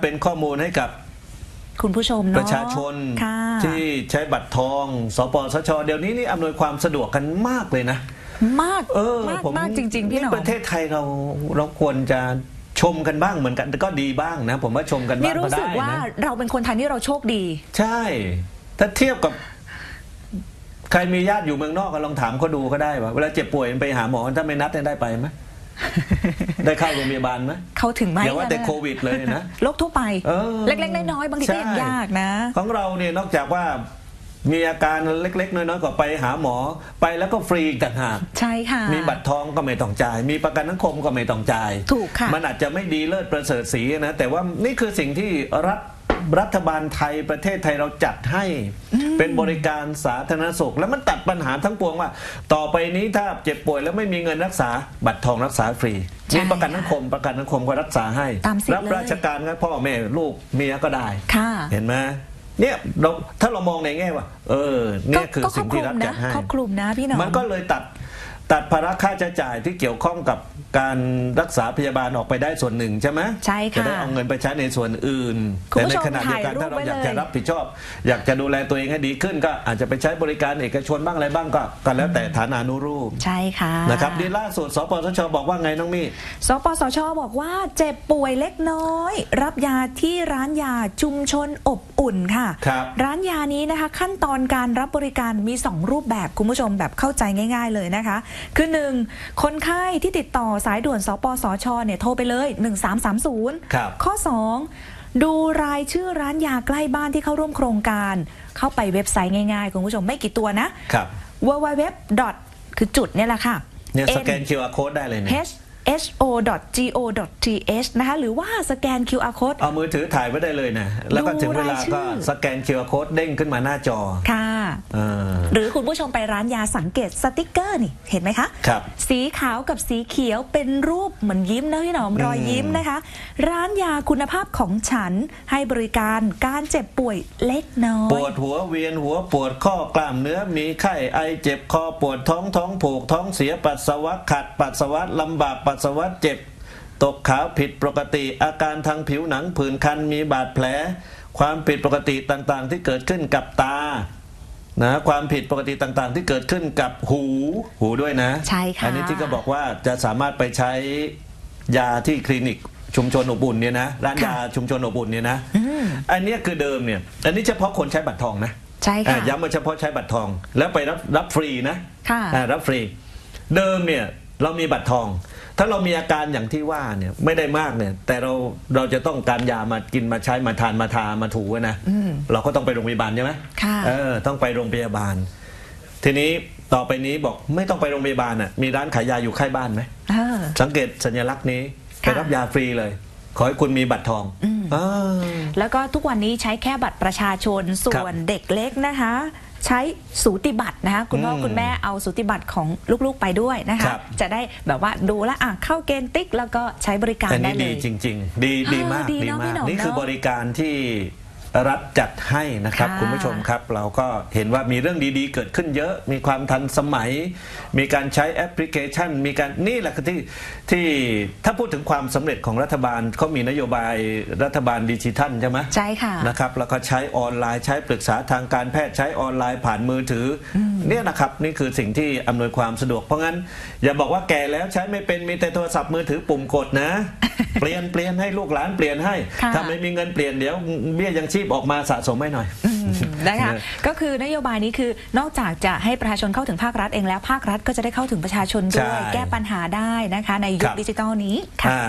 เป็นข้อมูลให้กับคุณผู้ชมเนาะประชาชนค่ะ ที่ใช้บัตรทอง สปสช เดี๋ยวนี้นี่อำนวยความสะดวกกันมากเลยนะ มากเออมากผมมากจริง ๆ พี่หนอมประเทศไทยเราเราควรจะชมกันบ้างเหมือนกันแต่ก็ดีบ้างนะ ผมว่าชมกันบ้านี่งก็รู้สึได้กว่านะเราเป็นคนไทยที่เราโชคดี ใช่ ถ้าเทียบกับ ใครมีญาติอยู่เมืองนอกก็ลองถามเขาดูก็ได้ว่าเวลาเจ็บป่วยไปหาหมอถ้าไม่นัดเนี่ยได้ไปไหม ได้เข้าโรงพยาบาลไหมเขาถึงไหมอย่าว่าแต่นะโควิดเลยนะโรคทั่วไปเออเล็กๆน้อยๆบางทีก็ยังใช่ยากนะ ของเราเนี่ยนอกจากว่ามีอาการเล็ก ๆ น้อยๆก็ไปหาหมอไปแล้วก็ฟรีอีกต่างหากใช่ค่ะ มีบัตรทองก็ไม่ต้องจ่าย มีประกันสังคมก็ไม่ต้องจ่าย ถูกค่ะ มันอาจจะไม่ดีเลิศประเสริฐสีนะ แต่ว่านี่คือสิ่งที่รัฐ รัฐบาลไทยประเทศไทยเราจัดให้เป็นบริการสาธารณสุข แล้วมันตัดปัญหาทั้งปวงว่า ต่อไปนี้ถ้าเจ็บป่วยแล้วไม่มีเงินรักษา บัตรทองรักษาฟรีใช่มีประกันสังคมประกันสังคมก็รักษาให้ตามสิทธิ์รับเลยราชการก็พ่อแม่ลูกเมียก็ได้ค่ะเห็นไหมเนี่ยเราถ้าเรามองในแง่ว่า เออเนี่ยคือก็สิ่งที่รัฐครอบคลุมจัดนะให้ครอบคลุมนะพี่หนอมมันก็เลยตัด ตัดภาระค่าใช้จ่ายที่เกี่ยวข้องกับการรักษาพยาบาลออกไปได้ส่วนหนึ่งใช่ไหมใช่ค่ะจะได้เอาเงินไปใช้ในส่วนอื่นคุณแต่ผู้ในชมขณะเดียวกันถ่ายรูปถ้าเราไว้อยากเลยจะรับผิดชอบ อยากจะดูแลตัวเองให้ดีขึ้น ก็อาจจะไปใช้บริการเอกชนบ้างอะไรบ้างก็ก็แล้วแต่ฐานานุรูปใช่ค่ะนะครับดีล่าสุดสปสชบอกว่าไงน้องมี่สปสชบอกว่าเจ็บป่วยเล็กน้อย รับยาที่ร้านยาชุมชนอบอุ่นค่ะครับร้านยานี้นะคะ ขั้นตอนการรับบริการมี 2 รูปแบบคุณผู้ชมแบบเข้าใจง่าย ๆ เลยนะคะคือ 1. คนไข้ที่ติดต่อสายด่วนสปสชเนี่ยโทรไปเลย 1330 ครับ ข้อ 2 ดูรายชื่อร้านยาใกล้บ้านที่เข้าร่วมโครงการ เข้าไปเว็บไซต์ง่ายๆ คุณผู้ชมไม่กี่ตัวนะ ครับ www. คือจุดเนี่ยแหละค่ะ เนี่ยสแกน N QR code ได้เลยเนี่ย ho.go.th นะคะหรือว่าสแกน QR code เอามือถือถ่ายไว้ได้เลยนะ แล้วก็ถึงเวลาดูรายชื่ก็อสแกน QR code เด้งขึ้นมาหน้าจอ ค่ะเออ หรือคุณผู้ชมไปร้านยาสังเกตสติกเกอร์นี่เห็นไหมคะครับสีขาวกับสีเขียวเป็นรูปเหมือนยิ้มนะพี่หนอมรอยยิ้มนะคะ ร้านยาคุณภาพของฉันให้บริการการเจ็บป่วยเล็กน้อปยวดหัวเวียนหัวปวดข้อกล้ามเนื้อมีไข้ไอเจ็บคอปวดท้องท้องผูกท้องเสียปัสสาวะขัดปัสสาวะลำบากปัสสาวะเจ็บ ตกขาวผิดปกติอาการทางผิวหนังผื่นคันมีบาดแผล ความผิดปกติต่างๆ ที่เกิดขึ้นกับตา นะความผิดปกติต่างๆ ที่เกิดขึ้นกับหูหูด้วยนะใช่ค่ะอันี้ที่ก็บอกว่าจะสามารถไปใช้ยาที่คลินิกชุมชนอบอุ่นเนี่ยนะร้านยาชุมชนอบอุ่นเนี่ยนะอันเนี้ยคือเดิมเนี่ย อันนี้เฉพาะคนใช้บัตรทองนะใช่อ่าค่ะย้ำว่าเฉพาะใช้บัตรทอง แล้วไปรับรับฟรีนะค่ะอ่ารับฟรีเดิมเนี่ยเรามีบัตรทอง ถ้าเรามีอาการอย่างที่ว่าเนี่ยไม่ได้มากเนี่ย แต่เราเราจะต้องการยามากินมาใช้มาทานมาทามาถูอะนะเราก็ต้องไปโรงพยาบาลใช่ไหมค่ะเออต้องไปโรงพยาบาล ทีนี้ต่อไปนี้บอกไม่ต้องไปโรงพยาบาลอะมีร้านขายยาอยู่ใกล้บ้านไหมเออสังเกตสัญลักษณ์นี้ไปค่ะรับยาฟรีเลย ขอให้คุณมีบัตรทองอ่าแล้วก็ทุกวันนี้ใช้แค่บัตรประชาชนส่วนเด็กเล็กนะคะ ใช้สูติบัตรนะคะคุณพ่ออืมคุณแม่เอาสูติบัตรของลูกๆไปด้วยนะคคะรับ จะได้แบบว่าดูแลวอะเข้าเกณฑ์ติ๊กแล้วก็ใช้บริการอันได้นี้เลดีย จริง ๆ ดีดีมากอ่าดีดีเนอะมาพี่ก หนอมนี่คือเนอะบริการที่ รัฐจัดให้นะครับ ค่ะคุณผู้ชมครับ เราก็เห็นว่ามีเรื่องดีๆ เกิดขึ้นเยอะ มีความทันสมัย มีการใช้แอปพลิเคชัน มีการนี่แหละคือที่ที่ถ้าพูดถึงความสำเร็จของรัฐบาลเขามีนโยบายรัฐบาลดิจิทัลใช่ไหมใช่ค่ะ นะครับแล้วก็ใช้ออนไลน์ใช้ปรึกษาทางการแพทย์ใช้ออนไลน์ผ่านมือถืออเนี่ยนะครับนี่คือสิ่งที่อำนวยความสะดวกเพราะงั้น อย่าบอกว่าแก่แล้วใช้ไม่เป็นมีแต่โทรศัพท์มือถือปุ่มกดนะ เปลี่ยนเปลี่ยนให้ลูกหลานเปลี่ยนให้ค่ะถ้าไม่มีเงินเปลี่ยนเดี๋ยวเบี้ยยังชีพออกมาสะสมให้หน่อยนะคะเออก็คือนโยบายนี้คือนอกจากจะให้ประชาชนเข้าถึงภาครัฐเองแล้วภาครัฐก็จะได้เข้าถึงประชาชนด้วยใช่แก้ปัญหาได้นะคะ ในยุครัคบดิจิทัลนี้ค่ะอ่า